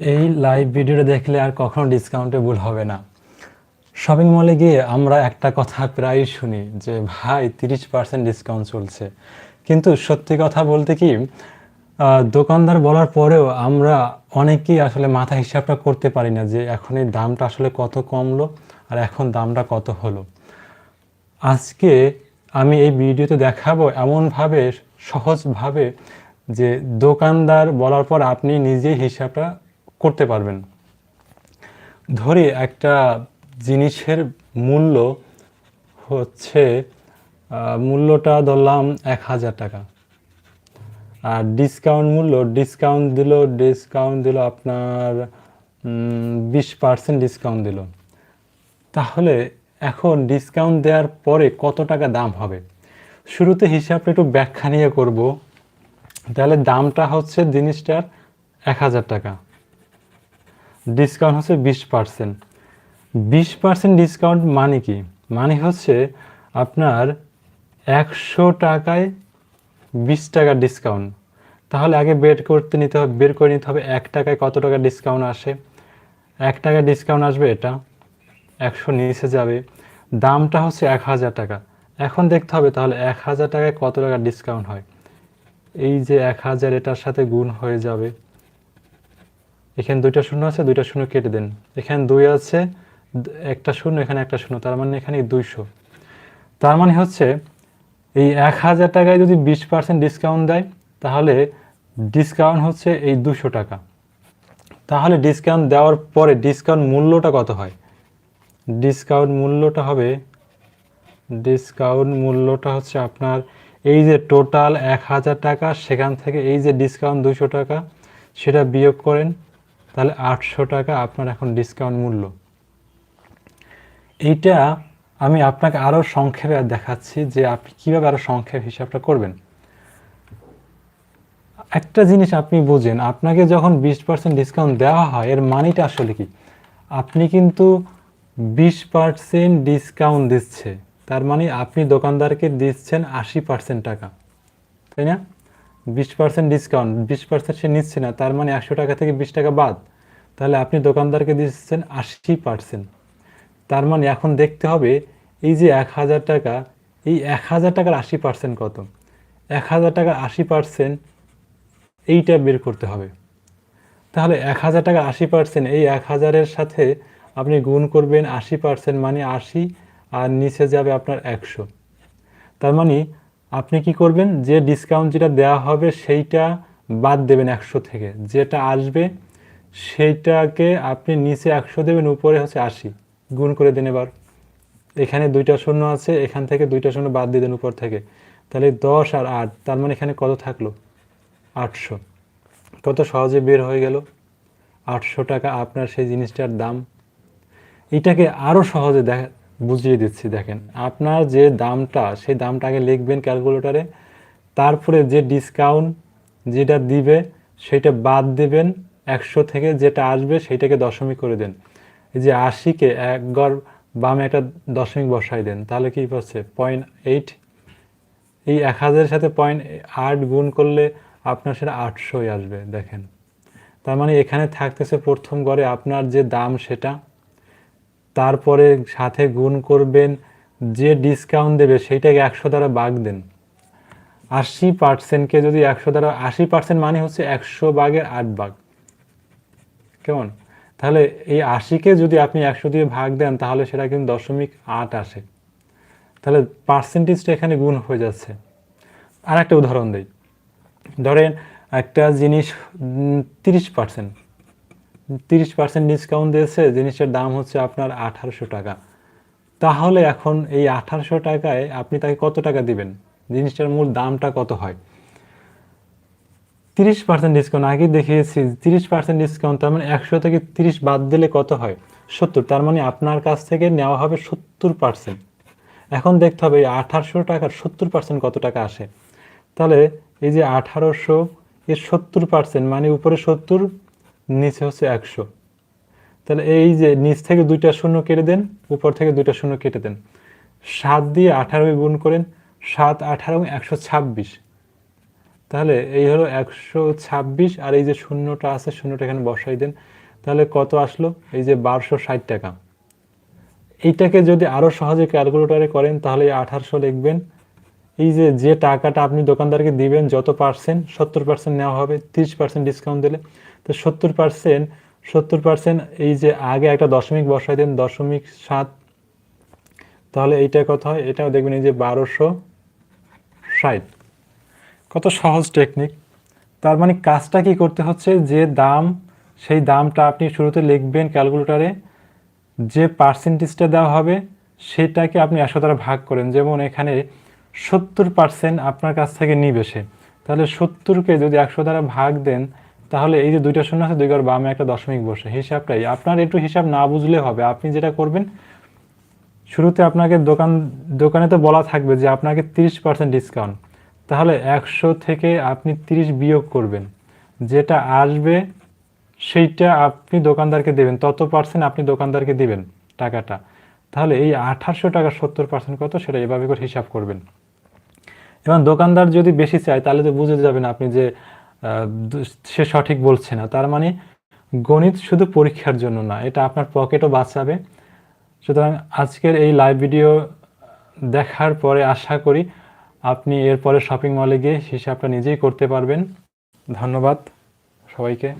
এই লাইভ ভিডিওটা দেখলে আর কখনো ডিসকাউন্টে ভুল হবে না। শপিং মলে গিয়ে আমরা একটা কথা প্রায় শুনি যে, ভাই, তিরিশ পার্সেন্ট ডিসকাউন্ট চলছে। কিন্তু সত্যি কথা বলতে কি দোকানদার বলার পরেও আমরা অনেকেই আসলে মাথা হিসাবটা করতে পারি না যে, এখন এই দামটা আসলে কত কমলো আর এখন দামটা কত হলো? আজকে আমি এই ভিডিওতে দেখাবো এমনভাবে সহজভাবে যে, দোকানদার বলার পর আপনি নিজেই হিসাবটা করতে পারবেন। ধরি একটা জিনিসের মূল্য হচ্ছে মূল্যটা ধরলাম এক হাজার টাকা। আর ডিসকাউন্ট মূল্য ডিসকাউন্ট দিল ডিসকাউন্ট দিল আপনার বিশ পার্সেন্ট ডিসকাউন্ট দিল। তাহলে এখন ডিসকাউন্ট দেওয়ার পরে কত টাকা দাম হবে? শুরুতে হিসাবটা একটু ব্যাখ্যা নিয়ে করব। তাহলে দামটা হচ্ছে জিনিসটার এক হাজার টাকা। ডিসকাউন্ট হচ্ছে বিশ পার্সেন্ট বিশ পার্সেন্ট ডিসকাউন্ট মানে কি? মানে হচ্ছে আপনার একশো টাকায় বিশ টাকা ডিসকাউন্ট তাহলে আগে বের করতে নিতে হবে, বের করে নিতে হবে এক টাকায় কত টাকা ডিসকাউন্ট আসে? এক টাকা ডিসকাউন্ট আসবে এটা, একশো নিচে যাবে। দামটা হচ্ছে এক হাজার টাকা। এখন দেখতে হবে তাহলে এক হাজার টাকায় কত টাকা ডিসকাউন্ট হয়? এই যে এক হাজার এটার সাথে গুণ হয়ে যাবে। এখানে দুইটা শূন্য আছে, দুইটা শূন্য কেটে দেন। এখানে দুই আছে একটা শূন্য, এখানে একটা শূন্য, তার মানে এখানে দুইশো। তার মানে হচ্ছে, এই এক হাজার টাকায় যদি বিশ পার্সেন্ট ডিসকাউন্ট দেয়, তাহলে ডিসকাউন্ট হচ্ছে এই দুশো টাকা। তাহলে ডিসকাউন্ট দেওয়ার পরে ডিসকাউন্ট মূল্যটা কত হয়? ডিসকাউন্ট মূল্যটা হবে ডিসকাউন্ট মূল্যটা হচ্ছে আপনার এই যে টোটাল এক হাজার টাকা, সেখান থেকে এই যে ডিসকাউন্ট দুশো টাকা, সেটা বিয়োগ করেন তাহলে আটশো টাকা আপনার এখন ডিসকাউন্ট মূল্য। এইটা আমি আপনাকে আরও সংক্ষেপে দেখাচ্ছি যে আপনি কীভাবে আরও সংক্ষেপ হিসাবটা করবেন। একটা জিনিস আপনি বুঝেন, আপনাকে যখন বিশ পার্সেন্ট ডিসকাউন্ট দেওয়া হয়, এর মানিটা আসলে কি? আপনি কিন্তু বিশ পার্সেন্ট ডিসকাউন্ট দিচ্ছে, তার মানে আপনি দোকানদারকে দিচ্ছেন আশি পার্সেন্ট টাকা, তাই না? বিশ পার্সেন্ট ডিসকাউন্ট বিশ পার্সেন্ট সে নিচ্ছে না, তার মানে একশো টাকা থেকে বিশ টাকা বাদ। তাহলে আপনি দোকানদারকে দিচ্ছেন আশি পার্সেন্ট তার মানে এখন দেখতে হবে, এই যে এক হাজার টাকা, এই এক হাজার টাকার আশি পার্সেন্ট কত? এক হাজার টাকার আশি পার্সেন্ট এইটা বের করতে হবে। তাহলে এক হাজার টাকা আশি পার্সেন্ট এই এক হাজারের সাথে আপনি গুণ করবেন আশি পার্সেন্ট মানে আশি, আর নিচে যাবে আপনার একশো। তার মানে আপনি কি করবেন? যে ডিসকাউন্ট যেটা দেওয়া হবে সেইটা বাদ দেবেন একশো থেকে। যেটা আসবে সেইটাকে আপনি নিচে একশো দেবেন, উপরে হচ্ছে আশি। গুণ করে দেন এবার। এখানে দুইটা শূন্য আছে, এখান থেকে দুইটা শূন্য বাদ দিয়ে দেন উপর থেকে। তাহলে দশ আর আট, তার মানে এখানে কত থাকল? আটশো। কত সহজে বের হয়ে গেল? আটশো টাকা আপনার সেই জিনিসটার দাম। এটাকে আরও সহজে দেখা বুঝিয়ে দিচ্ছি, দেখেন। আপনার যে দামটা, সেই দামটা আগে লিখবেন ক্যালকুলেটরে, তারপরে যে ডিসকাউন্ট যেটা দিবে, সেটা বাদ দেবেন, একশো থেকে যেটা আসবে সেইটাকে দশমিক করে দেন। এই যে আশিকে একবার বামে একটা দশমিক বসাই দেন, তাহলে কী পাচ্ছে পয়েন্ট এইট এই এক হাজারের সাথে পয়েন্ট আট গুণ করলে আপনার সেটা আটশোই আসবে, দেখেন। তার মানে এখানে থাকতেছে প্রথম গড়ে আপনার যে দাম সেটা। তারপরে সাথে গুণ করবেন, যে ডিসকাউন্ট দেবে সেইটাকে একশো দ্বারা বাগ দেন। আশি পার্সেন্টকে যদি একশো দ্বারা, আশি পার্সেন্ট মানে হচ্ছে একশো বাগের আট ভাগ। কেমন? তাহলে এই আশিকে যদি আপনি একশো দিয়ে ভাগ দেন, তাহলে সেটা কিন্তু দশমিক আট আসে। তাহলে পার্সেন্টেজটা এখানে গুণ হয়ে যাচ্ছে। আর একটা উদাহরণ দিই। ধরেন একটা জিনিস তিরিশ পার্সেন্ট তিরিশ পার্সেন্ট ডিসকাউন্ট দিয়েছে জিনিসটার দাম হচ্ছে আপনার আঠারোশো টাকা। তাহলে এখন এই আঠারোশো টাকায় আপনি তাকে কত টাকা দিবেন? জিনিসটার মূল দামটা কত হয়? তিরিশ পার্সেন্ট ডিসকাউন্ট আগে দেখিয়েছি, তিরিশ পার্সেন্ট ডিসকাউন্ট তার মানে একশো থেকে তিরিশ বাদ দিলে কত হয়? সত্তর, তার মানে আপনার কাছ থেকে নেওয়া হবে সত্তর পার্সেন্ট এখন দেখতে হবে এই আঠারোশো টাকার সত্তর পার্সেন্ট কত টাকা আসে। তাহলে এই যে আঠারোশো এর সত্তর পার্সেন্ট মানে উপরে সত্তর নিচে হচ্ছে একশো। তাহলে এই যে নিচ থেকে দুইটা শূন্য কেটে দেন, উপর থেকে দুইটা শূন্য কেটে দেন। সাত দিয়ে আঠারো গুণ করেন, সাত, আঠারো একশো ছাব্বিশ। তাহলে এই হলো একশো ছাব্বিশ আর এই যে শূন্যটা আছে, শূন্যটা এখানে বসাই দেন। তাহলে কত আসলো? এই যে বারোশো ষাট টাকা। এইটাকে যদি আরও সহজে ক্যালকুলেটরে করেন, তাহলে আঠারোশো লিখবেন। এই যে যে টাকাটা আপনি দোকানদারকে দিবেন, যত পার্সেন্ট সত্তর পার্সেন্ট নেওয়া হবে, তিরিশ পার্সেন্ট ডিসকাউন্ট দিলে। তো সত্তর পার্সেন্ট সত্তর পার্সেন্ট এই যে আগে একটা দশমিক বসাই দেন দশমিক সাত, তাহলে এইটা কত হয়? এটাও দেখবেন এই যে বারোশো ষাট। কত সহজ টেকনিক তার মানে কাজটা কি করতে হচ্ছে? যে দাম, সেই দামটা আপনি শুরুতে লিখবেন ক্যালকুলেটারে, যে পার্সেন্টেজটা দেওয়া হবে, সেটাকে আপনি একশো দ্বারা ভাগ করেন। যেমন এখানে সত্তর পার্সেন্ট আপনার কাছ থেকে নিবে সে। তাহলে সত্তরকে যদি একশো দ্বারা ভাগ দেন তাহলে এই যে দুইটা শূন্য আছে, দুই ঘর বামে একটা দশমিক বসে। হিসাবটাই, আপনার একটু হিসাব না বুঝলে হবে। আপনি যেটা করবেন, শুরুতে আপনাকে দোকান, দোকানে তো বলা থাকবে যে আপনাকে তিরিশ পার্সেন্ট ডিসকাউন্ট তাহলে একশো থেকে আপনি তিরিশ বিয়োগ করবেন। যেটা আসবে, সেইটা আপনি দোকানদারকে দেবেন। তত পার্সেন্ট আপনি দোকানদারকে দিবেন টাকাটা। তাহলে এই আঠারোশো টাকা সত্তর পার্সেন্ট কত, সেটা এভাবে করে হিসাব করবেন। এবং দোকানদার যদি বেশি চায়, তাহলে তো বুঝে যাবেন আপনি যে সে সঠিক বলছে না। তার মানে গণিত শুধু পরীক্ষার জন্য না, এটা আপনার পকেটও বাঁচাবে। সুতরাং আজকের এই লাইভ ভিডিও দেখার পরে আশা করি আপনি এরপরে শপিং মলে গিয়ে হিসাবটা নিজেই করতে পারবেন। ধন্যবাদ সবাইকে।